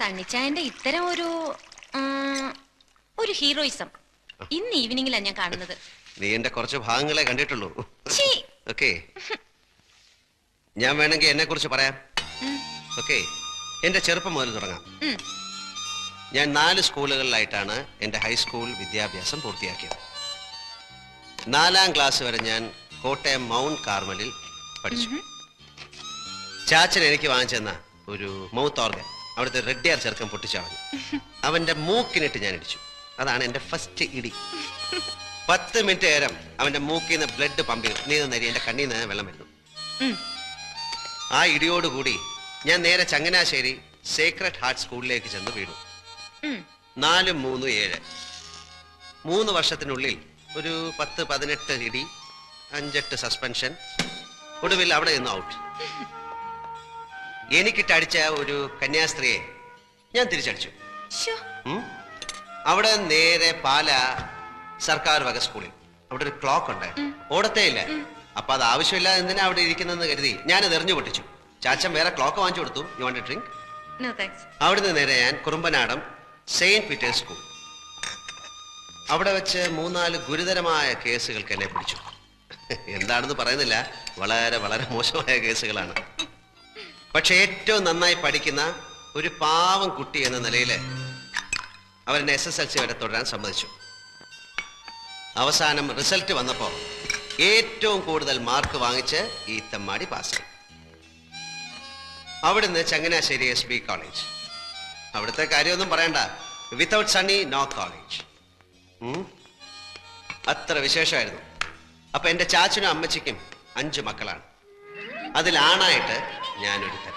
സണ്ണിച്ചായന്റെ ഇത്തരം ഒരു ഒരു ഹീറോയിസം ഇന്ന് ഈവനിങ്ങിലാണ് ഞാൻ കാണുന്നത്. നീ എന്റെ കുറച്ച് ഭാഗങ്ങളെ കണ്ടിട്ടുള്ളൂ. ഓക്കെ. ഞാൻ വേണമെങ്കിൽ എന്നെ കുറിച്ച് പറയാം. ഓക്കെ. എന്റെ ചെറുപ്പം മുതൽ തുടങ്ങാം. ഞാൻ നാല് സ്കൂളുകളിലായിട്ടാണ് എന്റെ ഹൈസ്കൂൾ വിദ്യാഭ്യാസം പൂർത്തിയാക്കിയത്. നാലാം ക്ലാസ് വരെ ഞാൻ കോട്ടയം മൗണ്ട് കാർമലിൽ പഠിച്ചു. ചാച്ചൻ എനിക്ക് വാങ്ങിച്ചെന്ന ഒരു മൗത്ത് ഓർഗൻ. അവിടുത്തെ റെഡ്ഡിയാർ ചെറുക്കൻ പൊട്ടിച്ചളഞ്ഞു. അവന്റെ മൂക്കിനിട്ട് ഞാൻ ഇടിച്ചു. അതാണ് എന്റെ ഫസ്റ്റ് ഇടി. പത്ത് മിനിറ്റ് നേരം അവന്റെ മൂക്കിൽ നിന്ന് ബ്ലഡ് പമ്പ് ചെയ്തു. നീ നരി എന്റെ കണ്ണിൽ നിന്ന് വെള്ളം വരുന്നു. ആ ഇടിയോടുകൂടി ഞാൻ നേരെ ചങ്ങനാശ്ശേരി സേക്രഡ് ഹാർട്ട് സ്കൂളിലേക്ക് ചെന്ന് വീണു. നാലും മൂന്നും ഏഴ്. മൂന്ന് വർഷത്തിനുള്ളിൽ ഒരു പത്ത് പതിനെട്ട് ഇടി അഞ്ചെട്ട് സസ്പെൻഷൻ ഒടുവിൽ അവിടെ നിന്ന് ഔട്ട് എനിക്കിട്ടടിച്ച ഒരു കന്യാസ്ത്രീയെ ഞാൻ തിരിച്ചടിച്ചു. ഉം. അവിടെ നേരെ പാല സർക്കാർ വക സ്കൂളിൽ. അവിടെ ഒരു ക്ലോക്ക് ഉണ്ട്. ഓടത്തേ ഇല്ല. അപ്പൊ അത് ആവശ്യമില്ല എന്തിനാ അവിടെ ഇരിക്കുന്നെന്ന് കരുതി ഞാനത് എറിഞ്ഞു പൊട്ടിച്ചു. ചാച്ചൻ വേറെ ക്ലോക്ക് വാങ്ങിച്ചു കൊടുത്തു. You want drink no thanks. അവിടുന്ന് നേരെ ഞാൻ കുറുമ്പനാടം സെയിന്റ് പീറ്റേഴ്സ് സ്കൂൾ. അവിടെ വെച്ച് മൂന്നാൽ ഗുരുതരമായ കേസുകൾക്ക് എന്നെ പിടിച്ചു. എന്താണെന്ന് പറയുന്നില്ല. വളരെ വളരെ മോശമായ കേസുകളാണ്. പക്ഷെ ഏറ്റവും നന്നായി പഠിക്കുന്ന ഒരു പാവം കുട്ടി എന്ന നിലയിൽ അവരെന്നെ എസ് എസ് എൽ സി വരെ തുടരാൻ സമ്മതിച്ചു. അവസാനം റിസൾട്ട് വന്നപ്പോൾ ഏറ്റവും കൂടുതൽ മാർക്ക് വാങ്ങിച്ച് ഈ തെമ്മാടി പാസ്സായി. അവിടുന്ന് ചങ്ങനാശ്ശേരി എസ് ബി കോളേജ്. അവിടുത്തെ കാര്യമൊന്നും പറയണ്ട. വിത്തൗട്ട് സണ്ണി നോ കോളേജ് അത്ര വിശേഷമായിരുന്നു. അപ്പൊ എന്റെ ചാച്ചനും അമ്മച്ചിക്കും അഞ്ച് മക്കളാണ്. അതിലാണായിട്ട് ഞാനൊരുത്തൻ.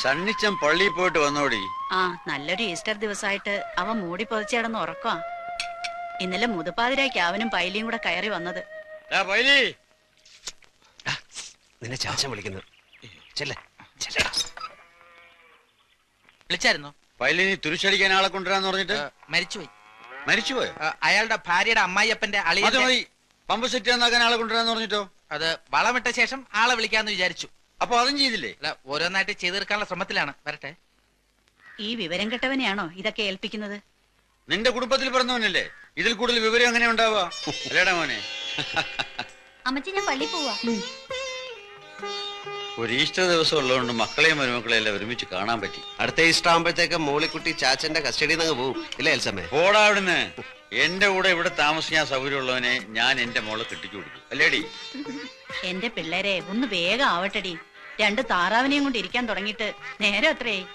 സണ്ണിച്ചൻ പള്ളിയിൽ പോയിട്ട് വന്നോടി. ആ നല്ലൊരു ഈസ്റ്റർ ദിവസമായിട്ട് അവൻ മൂടി പൊതിച്ചടന്ന് ഉറക്കോ ഇന്നലെ മുതുപ്പാതിരായ്ക്ക് അവനും പൈലിയും കൂടെ കയറി വന്നത്. പൈലി. നിന്നെ ചാച്ചൻ വിളിക്കുന്നു. ചെല്ലേ ചെല്ലടാ വിളിച്ചായിരുന്നോ? പൈലി നീ തുരിശടിക്കാൻ ആളെ കൊണ്ടുവരാന്ന് പറഞ്ഞിട്ട്? മരിച്ചുപോയി. മരിച്ചുപോയോ? അയാളുടെ ഭാര്യയുടെ അമ്മായിയപ്പന്റെ അളിയ പമ്പ് സെറ്റ് ആളെ കൊണ്ടുവരാന്ന് പറഞ്ഞിട്ടോ? അത് വളമിട്ട ശേഷം ആളെ വിളിക്കാന്ന് വിചാരിച്ചു. അപ്പൊ അതും ചെയ്തില്ലേ? അല്ല ഓരോന്നായിട്ട് ചെയ്തു തീർക്കാനുള്ള ശ്രമത്തിലാണ്. വരട്ടെ. ഈ വിവരം കെട്ടവനെയാണോ ഇതൊക്കെ ഏൽപ്പിക്കുന്നത്? നിന്റെ കുടുംബത്തിൽ പറഞ്ഞവനല്ലേ ഇതിൽ കൂടുതൽ വിവരം എങ്ങനെ ഉണ്ടാവാ അല്ലേടാ മോനെ? അമ്മച്ചി ഞാൻ പള്ളി പോവാ. ഒരു ഈസ്റ്റർ ദിവസം ഉള്ളതുകൊണ്ട് മക്കളെയും മരുമക്കളെയും എല്ലാം ഒരുമിച്ച് കാണാൻ പറ്റി. അടുത്ത ഈസ്റ്റർ ആകുമ്പോഴത്തേക്ക് മോളിക്കുട്ടി ചാച്ചന്റെ കസ്റ്റഡിയിൽ നിന്ന് പോവും. ഇല്ലേ എൽസമ്മേ? പോടാ അവിടുന്ന്. എന്റെ കൂടെ ഇവിടെ താമസിക്കാൻ സൗകര്യമുള്ളവനെ ഞാൻ എന്റെ മോളെ കെട്ടിച്ചു കൊടുക്കും അല്ലേടി? എന്റെ പിള്ളേരെ ഒന്ന് വേഗം ആവട്ടടി. രണ്ട് താറാവിനെയും കൊണ്ട് ഇരിക്കാൻ തുടങ്ങിയിട്ട് നേരം എത്രയായി?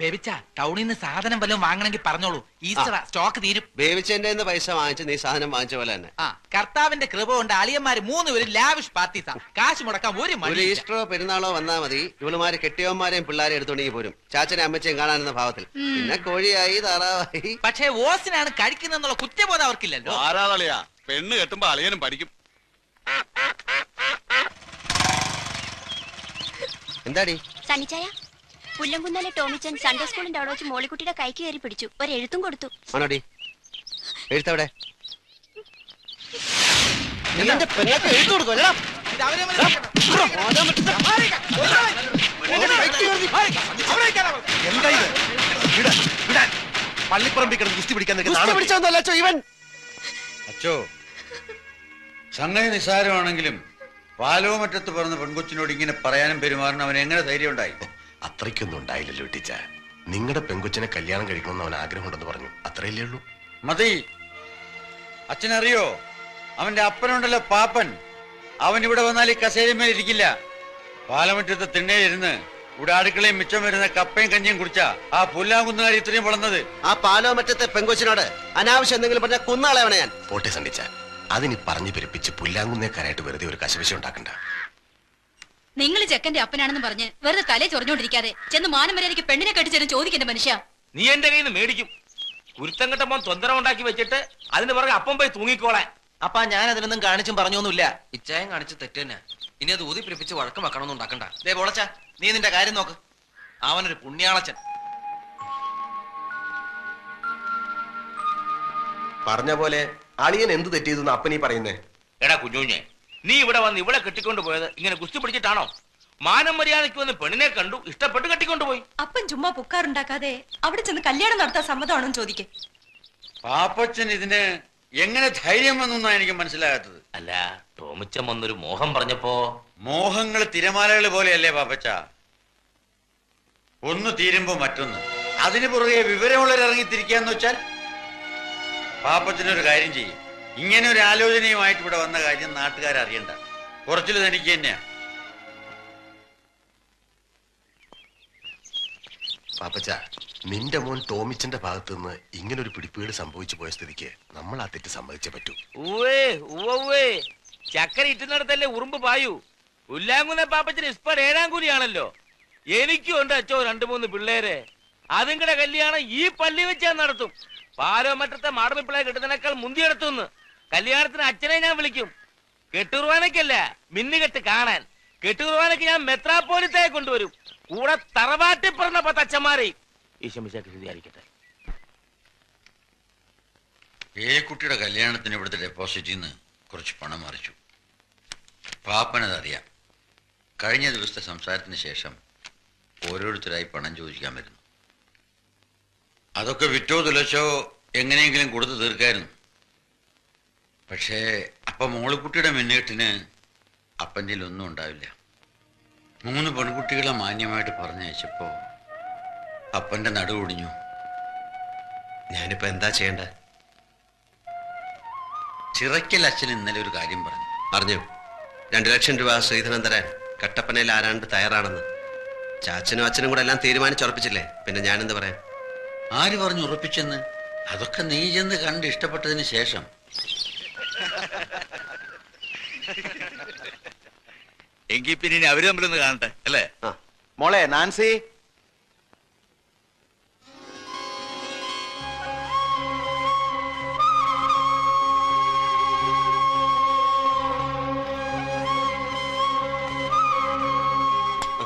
ബേബിച്ച ടൗണിൽ നിന്ന് സാധനം വല്ലതും വാങ്ങണമെങ്കിൽ പറഞ്ഞോളൂ. ഈസ്റ്റർ സ്റ്റോക്ക് തീരും. ബേബിച്ചന്റെ പൈസ വാങ്ങിച്ച് നീ സാധനം വാങ്ങിച്ച പോലെ തന്നെ. ആ കർത്താവിന്റെ കൃപ കൊണ്ട് അളിയന്മാര് മൂന്ന് പേര് ലാവിഷ് പാർട്ടീസാ കാശ് മുടക്കാൻ ഒരു ഒരു മണി ഈസ്റ്ററോ പെരുന്നാളോ വന്നാ മതി. ഇവളുമാര് കെട്ടിയവന്മാരെയും പിള്ളേരെ എടുത്തുണ്ടെങ്കിൽ പോരും. ചാച്ചനെ അമ്മച്ചയും കാണാനെന്ന ഭാവത്തിൽ. പിന്നെ കോഴിയായി താറാവായി. പക്ഷേ ഓസിനാണ് കഴിക്കുന്നെന്നുള്ള കുറ്റബോധം അവർക്കില്ലല്ലോ. ആരാതളിയാ പെണ്ണ് കെട്ടുമ്പോ അളിയനും പഠിക്കും. എന്താടി? സണ്ണിച്ചായ? പുല്ലംകുന്നലെ ടോമിച്ചൻ സൺഡേ സ്കൂളിന്റെ അവിടെ വെച്ച് മോളിക്കുട്ടിയുടെ കൈക്ക് കയറി പിടിച്ചു. ഒരു എഴുത്തും കൊടുത്തു. ആണോടി? എഴുത്തവിടെ? കുസ്തി പിടിക്കാൻ അച്ചോ ഇവൻ. സംഗതി നിസ്സാരമാണെങ്കിലും പാലോമറ്റത്ത് പറഞ്ഞ പെൺകൊച്ചിനോട് ഇങ്ങനെ പറയാനും പെരുമാറാനും അവൻ എങ്ങനെ ധൈര്യം ഉണ്ടായി അത്രയ്ക്കൊന്നും ഉണ്ടായില്ലല്ലോ ടീച്ച നിങ്ങളുടെ പെങ്കൊച്ചിനെ കല്യാണം കഴിക്കണമെന്ന് അവൻ ആഗ്രഹമുണ്ടെന്ന് പറഞ്ഞു. അത്രയല്ലേ ഉള്ളൂ. മതി. അച്ഛനറിയോ? അവന്റെ അപ്പനുണ്ടല്ലോ പാപ്പൻ. അവൻ ഇവിടെ വന്നാൽ ഈ കസേരമേൽ ഇരിക്കില്ല. പാലമറ്റത്തെ തിണ്ണയിലിരുന്ന് ഇവിടെ അടുക്കളയും മിച്ചം വരുന്ന കപ്പയും കഞ്ഞിയും കുടിച്ചാ ആ പുല്ലാങ്കുന്നുകാരി ഇത്രയും വളർന്നത്. ആ പാലോ മറ്റത്തെ പെങ്കൊച്ചിനോട് അനാവശ്യം എന്തെങ്കിലും പറഞ്ഞ കുന്നാളെ അവനെ ഞാൻ. പോട്ടെ സണ്ടിച്ച അതിനി പറഞ്ഞു പെരുപ്പിച്ച് പുല്ലാങ്കുന്നേക്കാരായിട്ട് വെറുതെ ഒരു കശവിശ ഉണ്ടാക്കണ്ട. നിങ്ങൾ ചെക്കന്റെ അപ്പനാണെന്ന് പറഞ്ഞ് വെറുതെ തലേ ചൊറിഞ്ഞോണ്ടിരിക്കാതെ ചെന്ന് മാനം മര്യാദയ്ക്ക് പെണ്ണിനെ കെട്ടിച്ചെന്ന് ചോദിക്കുന്ന മനുഷ്യ. നീ എന്റെ കയ്യിൽ നിന്ന് മേടിക്കും. കുരുത്തം കെട്ടപ്പം തൊന്തരം ഉണ്ടാക്കി വെച്ചിട്ട് അതിന് പുറകെ അപ്പം പോയി തൂങ്ങിക്കോളെ അപ്പാ ഞാൻ അതിനൊന്നും കാണിച്ചും പറഞ്ഞൊന്നുമില്ല. ഇച്ചായം കാണിച്ച് തെറ്റ് തന്നെ ഇനി അത് ഊതി പിടിപ്പിച്ച് വഴക്കം വെക്കണമെന്ന് ഉണ്ടാക്കണ്ട. ദേ പോളച്ച നീ നിന്റെ കാര്യം നോക്ക്. അവനൊരു പുണ്യാളച്ചൻ. പറഞ്ഞ പോലെ അളിയൻ എന്ത് തെറ്റിയതെന്ന് അപ്പനീ പറയുന്നേ? എടാ കുഞ്ഞുഞ്ഞെ നീ ഇവിടെ വന്ന് ഇവിടെ കെട്ടിക്കൊണ്ട് പോയത് ഇങ്ങനെ ഗുസ്തി പിടിച്ചിട്ടാണോ? മാനം മര്യാദയ്ക്ക് വന്ന് പെണ്ണിനെ കണ്ടു ഇഷ്ടപ്പെട്ട് കെട്ടിക്കൊണ്ടുപോയി അപ്പൻ ചുമ്മാ പുക്കാറുണ്ടാക്കാതെ അവിടെ ചെന്ന് കല്യാണം നടത്താൻ സമ്മതമാണോ ചോദിക്കേ. പാപ്പച്ചൻ ഇതിന് എങ്ങനെ ധൈര്യം വന്നാ എനിക്ക് മനസ്സിലാകാത്തത്. അല്ല ടോമിച്ചൻ വന്നൊരു മോഹം പറഞ്ഞപ്പോ മോഹങ്ങൾ തിരമാലകൾ പോലെയല്ലേ പാപ്പച്ച? ഒന്ന് തീരുമ്പോ മറ്റൊന്ന്. അതിനു പുറകെ വിവരമുള്ളവർ ഇറങ്ങിത്തിരിക്കാന്ന് വെച്ചാൽ പാപ്പച്ചനൊരു കാര്യം ചെയ്യും. ഇങ്ങനെ ഒരു ആലോചനയുമായിട്ട് ഇവിടെ വന്ന കാര്യം നാട്ടുകാർ അറിയണ്ട കുറച്ചിൽ തനിക്ക് തന്നെയാ. പാപ്പച്ച നിന്റെ മോൻ ടോമിച്ചന്റെ ഭാഗത്ത് നിന്ന് ഇങ്ങനെ ഒരു പിടിപ്പീട് സംഭവിച്ചു പോയ സ്ഥിതിക്ക് നമ്മൾ ആ തെറ്റ് സമ്മതിച്ചേ പറ്റൂ. ഉവ്വേ ഉവ്വേ ചക്കര ഇറ്റുന്നിടത്തല്ലേ ഉറുമ്പ് പായു. ഉല്ലാങ്കുന്ന പാപ്പച്ചന് ഇസ്പർ ഏഴാം കൂലിയാണല്ലോ. എനിക്കും ഉണ്ട് അച്ചോ രണ്ടു മൂന്ന് പിള്ളേരെ. അതുങ്ങളുടെ കല്യാണം ഈ പള്ളി വെച്ചാൽ നടത്തും. പാലോമറ്റത്തെ മറ്റത്തെ മാടമ്പിപ്പിള്ളയെ കിട്ടുന്നതിനേക്കാൾ മുന്തിയെടുത്തുനിന്ന് കല്യാണത്തിന് അച്ഛനെ ഞാൻ വിളിക്കും. കെട്ടുകുർവാനക്കല്ല മിന്നുകെട്ട് കാണാൻ. കെട്ടുകുർവാനക്ക് ഞാൻ മെത്രാപ്പോലിത്തയെ കൊണ്ടുവരും. കൂടെ തറവാട്ടി പറഞ്ഞ പത്തച്ഛന്മാരെയും ഈശമിശാക്ക് സ്ഥിതിയായിരിക്കട്ടെ ഏക്കുട്ടിയുടെ കല്യാണത്തിന് ഇവിടുത്തെ ഡെപ്പോസിറ്റിൽ നിന്ന് കുറച്ച് പണം മറിച്ചു. പാപ്പനതറിയാം കഴിഞ്ഞ ദിവസത്തെ സംസാരത്തിന് ശേഷം ഓരോരുത്തരായി പണം ചോദിക്കാൻ വരുന്നു. അതൊക്കെ വിറ്റോ തുലച്ചോ എങ്ങനെയെങ്കിലും കൊടുത്തു തീർക്കായിരുന്നു. പക്ഷേ അപ്പ മോളിക്കുട്ടിയുടെ മിന്നേട്ടിന് അപ്പന്റെ ഒന്നും ഉണ്ടാവില്ല. മൂന്ന് പെൺകുട്ടികളെ മാന്യമായിട്ട് പറഞ്ഞയച്ചപ്പോ അപ്പന്റെ നടുവൊടിഞ്ഞു ഞാനിപ്പോ എന്താ ചെയ്യണ്ട? ചിറയ്ക്കൽ അച്ഛൻ ഇന്നലെ ഒരു കാര്യം പറഞ്ഞു. പറഞ്ഞു. രണ്ടു ലക്ഷം രൂപ ശ്രീധരൻ തരാൻ കട്ടപ്പനയിൽ ആരാണ്ട് തയ്യാറാണെന്ന്. ചാച്ചനും അച്ഛനും കൂടെ എല്ലാം തീരുമാനിച്ചുറപ്പിച്ചില്ലേ പിന്നെ ഞാനെന്ത് പറയാം? ആര് പറഞ്ഞു ഉറപ്പിച്ചെന്ന്? അതൊക്കെ നീ ചെന്ന് കണ്ട് ഇഷ്ടപ്പെട്ടതിന് ശേഷം. എങ്കിൽ പിന്നെ ഇനി അവർ തമ്മിലൊന്ന് കാണട്ടെ അല്ലേ? മോളെ നാൻസി?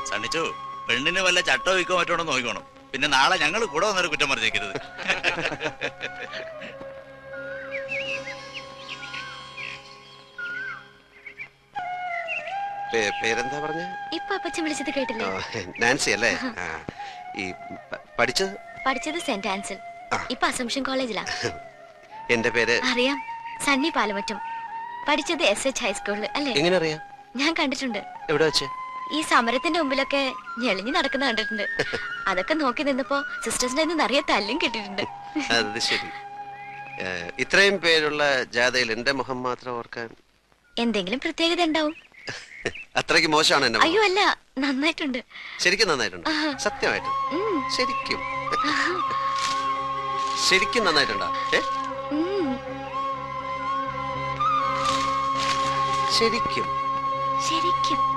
സണ്ണിച്ചു പെണ്ണിന് വല്ല ചട്ടോ വിൽക്കോ മറ്റോണോ നോക്കിക്കോണം. പിന്നെ നാളെ ഞങ്ങൾ കൂടെ വന്നൊരു കുറ്റം പറഞ്ഞേക്കരുത് പേരെന്താ പറഞ്ഞ? ഇപ്പൊ അപ്പച്ചൻ വിളിച്ചത് കേട്ടില്ല? നാൻസി അല്ലേ? ഈ പഠിച്ചത്? പഠിച്ചത് സെന്റ് ആൻസൽ. ഇപ്പൊ അസംഷൻ കോളേജിലാ. എന്റെ പേര്? അറിയാം. സണ്ണി പാലമറ്റം. പഠിച്ചത് എസ് എച്ച് ഹൈസ്കൂളിൽ അല്ലേ? എങ്ങനെ അറിയാം ഞാൻ കണ്ടിട്ടുണ്ട്. എവിടെ വെച്ച്? ഈ സമരത്തിന്റെ മുമ്പിലൊക്കെ ഞെളിഞ്ഞു നടക്കുന്ന കണ്ടിട്ടുണ്ട്. അതൊക്കെ നോക്കി നിന്നപ്പോ സിസ്റ്റേഴ്സിന്റെ നിറയെ തല്ലും കിട്ടിയിട്ടുണ്ട്. അത് ശരി. ഇത്രയും പേരുള്ള ജാഥയിൽ എന്റെ മുഖം മാത്രം ഓർക്കാൻ എന്തെങ്കിലും പ്രത്യേകത ഉണ്ടാവും. അത്രയ്ക്ക് മോശമാണ് എന്റെ അയ്യോ അല്ല നന്നായിട്ടുണ്ട്. ശരിക്കും നന്നായിട്ടുണ്ട്. സത്യമായിട്ട്. ശരിക്കും. ശരിക്കും നന്നായിട്ടുണ്ടോ? ഏ? ശരിക്കും. ശരിക്കും.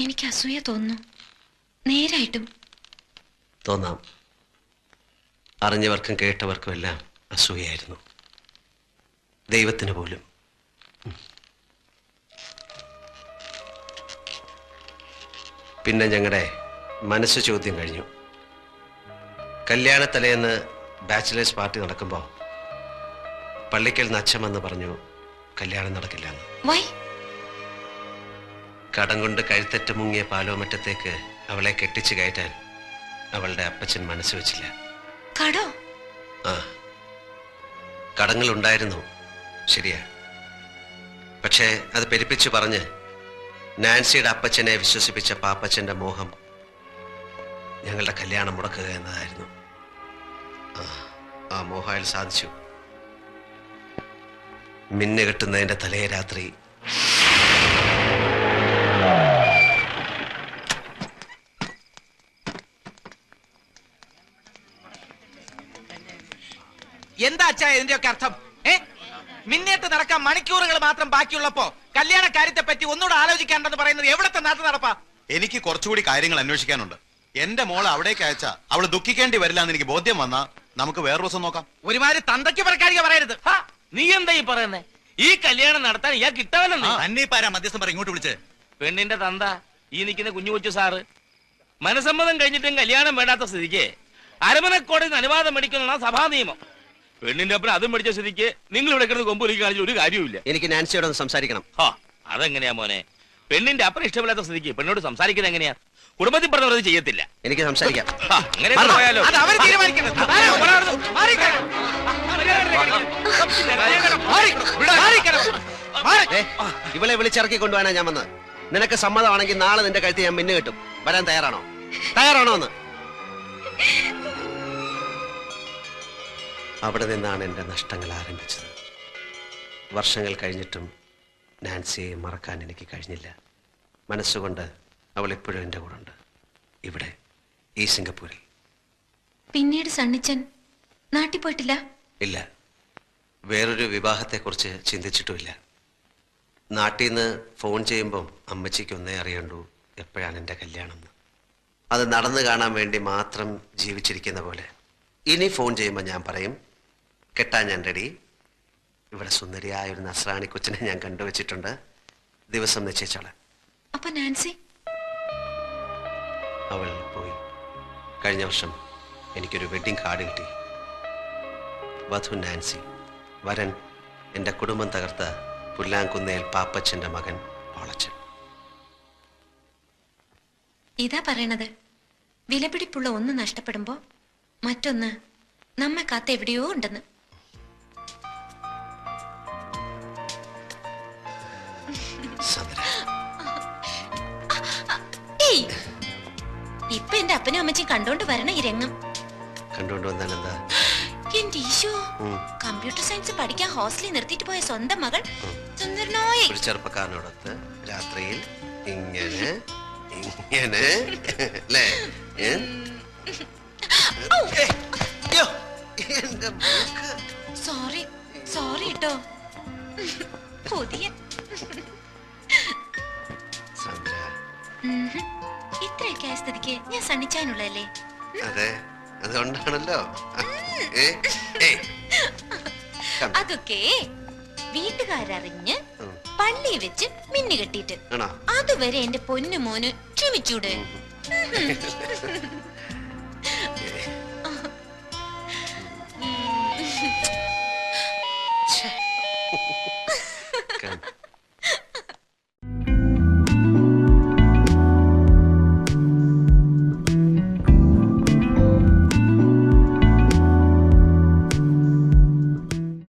എനിക്ക് അസൂയ തോന്നുന്നു. നേരായിട്ടും. തോന്നാം. അറിഞ്ഞവർക്കും കേട്ടവർക്കും എല്ലാം അസൂയായിരുന്നു ദൈവത്തിന് പോലും. പിന്നെ ഞങ്ങളുടെ മനസ്സ് ചോദ്യം കഴിഞ്ഞു. കല്യാണത്തലേന്ന് ബാച്ചിലേഴ്സ് പാർട്ടി നടക്കുമ്പോൾ പള്ളിക്കൽ നച്ചമെന്ന് പറഞ്ഞു കല്യാണം നടക്കില്ല കടം കൊണ്ട് കഴുത്തറ്റ് മുങ്ങിയ പാലോമറ്റത്തേക്ക് അവളെ കെട്ടിച്ചു കയറ്റാൻ അവളുടെ അപ്പച്ചൻ മനസ്സ് വെച്ചില്ല. കടോ. ആ. കടങ്ങളുണ്ടായിരുന്നു. ശരിയാ. പക്ഷേ അത് പെരുപ്പിച്ചു പറഞ്ഞ് നാൻസിയുടെ അപ്പച്ചനെ വിശ്വസിപ്പിച്ച പാപ്പച്ചന്റെ മോഹം ഞങ്ങളുടെ കല്യാണം മുടക്കുക എന്നതായിരുന്നു. ആ, മോഹം സാധിച്ചു. മിന്നുകെട്ടുന്നതിന്റെ തലേ രാത്രി എന്താ അച്ഛാ ഇതിന്റെയൊക്കെ അർത്ഥം. ഏ? മിന്നേറ്റ് നടക്കാൻ മണിക്കൂറുകൾ മാത്രം ബാക്കിയുള്ളപ്പോ കല്യാണ കാര്യത്തെ പറ്റി ഒന്നുകൂടെ ആലോചിക്കാണ്ടെന്ന് പറയുന്നത് എവിടത്തെ നാട്ടു നടപ്പാ? എനിക്ക് കുറച്ചുകൂടി കാര്യങ്ങൾ അന്വേഷിക്കാനുണ്ട്. എന്റെ മോളെ അവിടേക്ക് അയച്ചാ അവൾ ദുഃഖിക്കേണ്ടി വരില്ല എന്ന് എനിക്ക് ബോധ്യം വന്നാ നമുക്ക് വേറെ ദിവസം നോക്കാം. ഒരുമാതിരി തന്തയ്ക്ക് പറക്കാരിക പറയരുത്. നീ എന്താ ഈ പറയുന്നേ? ഈ കല്യാണം നടത്താൻ ഇയാൾ കിട്ടാവല്ലെന്ന് അന്നീപ്പാരാ മധ്യസ്ഥം പറ ഇങ്ങോട്ട് വിളിച്ച്. പെണ്ണിന്റെ തന്ത ഈ നിൽക്കുന്ന കുഞ്ഞു കൊച്ചു സാറ്. മനസമ്മതം കഴിഞ്ഞിട്ടും കല്യാണം വേണ്ടാത്ത സ്ഥിതിക്ക് അരമനക്കോടതി അനുവാദം മേടിക്കുന്ന സഭാ നിയമം. പെണ്ണിന്റെ അപ്പുറം അതും പഠിച്ച സ്ഥിതിക്ക് നിങ്ങൾ ഇവിടെ കിടന്ന് കൊമ്പൊലിക്ക് കാണിച്ച ഒരു കാര്യവുമില്ല. എനിക്ക് നാൻസിയോട് ഒന്ന് സംസാരിക്കണം. ഹാ അതെങ്ങനെയാ മോനെ? പെണ്ണിന്റെ അപ്പുറം ഇഷ്ടമില്ലാത്ത സ്ഥിതിക്ക് പെണ്ണോട് സംസാരിക്കുന്നത് എങ്ങനെയാ? കുടുംബത്തിൽ പറഞ്ഞത് ചെയ്യത്തില്ല. എനിക്ക് സംസാരിക്കാം. ഹാ, അങ്ങനെ. പോയാലോ? അത് അവർ തീരുമാനിക്കണം ആരാ? ഒരാൾ മാറിക്കണം. മാറിക്കണം. മാറി. ഏ, ഇവളെ വിളിച്ചിറക്കി കൊണ്ടുപോകാനാ ഞാൻ വന്നത്. നിനക്ക് സമ്മതമാണെങ്കിൽ നാളെ നിന്റെ കഴുത്ത് ഞാൻ മിന്നു കിട്ടും. വരാൻ തയ്യാറാണോ? തയ്യാറാണോ എന്ന് അവിടെ നിന്നാണ് എന്റെ നഷ്ടങ്ങൾ ആരംഭിച്ചത്. വർഷങ്ങൾ കഴിഞ്ഞിട്ടും നാൻസിയെ മറക്കാൻ എനിക്ക് കഴിഞ്ഞില്ല. മനസ്സുകൊണ്ട് അവൾ ഇപ്പോഴും എന്റെ കൂടെ ഉണ്ട് ഇവിടെ ഈ സിംഗപ്പൂരിൽ. പിന്നീട് സണ്ണിച്ചൻ നാട്ടിൽ പോയിട്ടില്ല? ഇല്ല. വേറൊരു വിവാഹത്തെക്കുറിച്ച് ചിന്തിച്ചിട്ടുമില്ല. നാട്ടിൽ നിന്ന് ഫോൺ ചെയ്യുമ്പം അമ്മച്ചിക്ക് ഒന്നേ അറിയണ്ടു എപ്പോഴാണ് എന്റെ കല്യാണം അത് നടന്നു കാണാൻ വേണ്ടി മാത്രം ജീവിച്ചിരിക്കുന്ന പോലെ. ഇനി ഫോൺ ചെയ്യുമ്പോൾ ഞാൻ പറയും കെട്ടാൻ ഞാൻ റെഡി ഇവിടെ സുന്ദരിയായ ഒരു നസ്രാണി കൊച്ചിനെ ഞാൻ കണ്ടുവച്ചിട്ടുണ്ട്. ദിവസം നിശ്ചയിച്ചാളെ. അപ്പൊ നാൻസി? അവൾ പോയി. കഴിഞ്ഞ വർഷം എനിക്കൊരു വെഡിങ് കാർഡ് കിട്ടി. വധു നാൻസി വരൻ എന്റെ കുടുംബം തകർത്ത പുല്ലാങ്കുന്നേൽ പാപ്പച്ചന്റെ മകൻ പോളച്ചൻ. ഇതാ പറയണത്. വിലപിടിപ്പുള്ള ഒന്ന് നഷ്ടപ്പെടുമ്പോ മറ്റൊന്ന് നമ്മെ കാത്ത് എവിടെയോ ഉണ്ടെന്ന്. ഇപ്പൊ എന്റെ അപ്പനും അമ്മച്ചും കണ്ടോണ്ട് വരണ ഈ രംഗം. കണ്ടുകൊണ്ട് വന്നാൽ എന്താ എന്റെ ഈശോ കമ്പ്യൂട്ടർ സയൻസ് പഠിക്കാൻ ഹോസ്റ്റലിൽ നിർത്തിയിട്ട് പോയ സ്വന്തം മകൾ സുന്ദരനോയെ ഒരു ചെറുപ്പക്കാരനോടൊത്ത് രാത്രിയിൽ ഇങ്ങനെ ഇങ്ങനെ അല്ലേ? സോറി സോറി കേട്ടോ പുതിയ. ഇത്രയൊക്കെ ആയ സ്ഥിതിക്ക് ഞാൻ സണ്ണിച്ചാനുള്ളതല്ലേ? അതെ. അതുകൊണ്ടാണല്ലോ. അതൊക്കെ വീട്ടുകാരറിഞ്ഞ് ഉം. പള്ളി വെച്ച് മിന്നു കെട്ടിട്ട് അതുവരെ എന്റെ പൊന്നു മോന് ക്ഷമിച്ചൂടെ?